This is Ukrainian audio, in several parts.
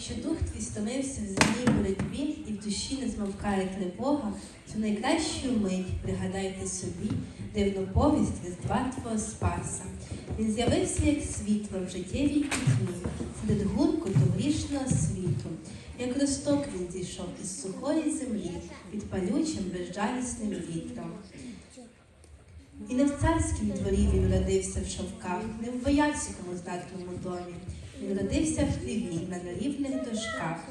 Якщо дух твій стомився в земній боротьбі і в душі не змовкає тривога, то найкращу мить пригадайте собі дивну повість Різдва Твого Спаса. Він з'явився як світло в життєвій пітьмі, серед гуркоту грішного світу. Як росток він зійшов із сухої землі під палючим безжалісним вітром. І не в царськім дворі він родився в шовках, не в боярському здатному домі. Він родився в хліві на нерівних дошках,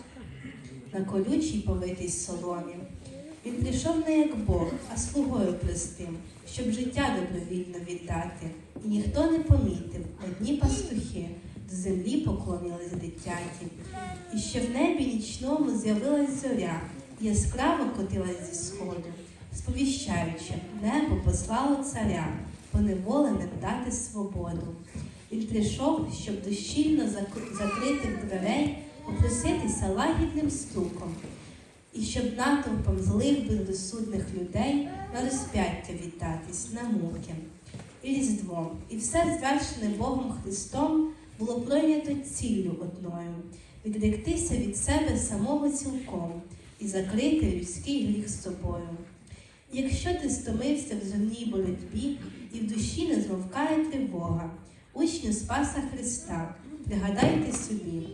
на колючій повитій соломі. Він прийшов не як Бог, а слугою простим, щоб життя добровільно віддати. І ніхто не помітив, одні пастухи до землі поклонились дитяті. І ще в небі нічному з'явилась зоря, яскраво котилась зі сходу, сповіщаючи, небо послало царя, поневоленим дати свободу. Він прийшов, щоб до щільно закритих дверей попроситися лагідним стуком, і щоб натовпом злих безрозсудних людей на розп'яття вітатись на муки. І різдвом, і все звершене Богом Христом було прийнято ціллю одною відректися від себе самого цілком і закрити людський гріх з собою. Якщо ти стомився в земній боротьбі і в душі не змовкає тривога, учню Спаса Христа, пригадайте собі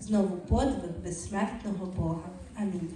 знову подвиг безсмертного Бога. Амінь.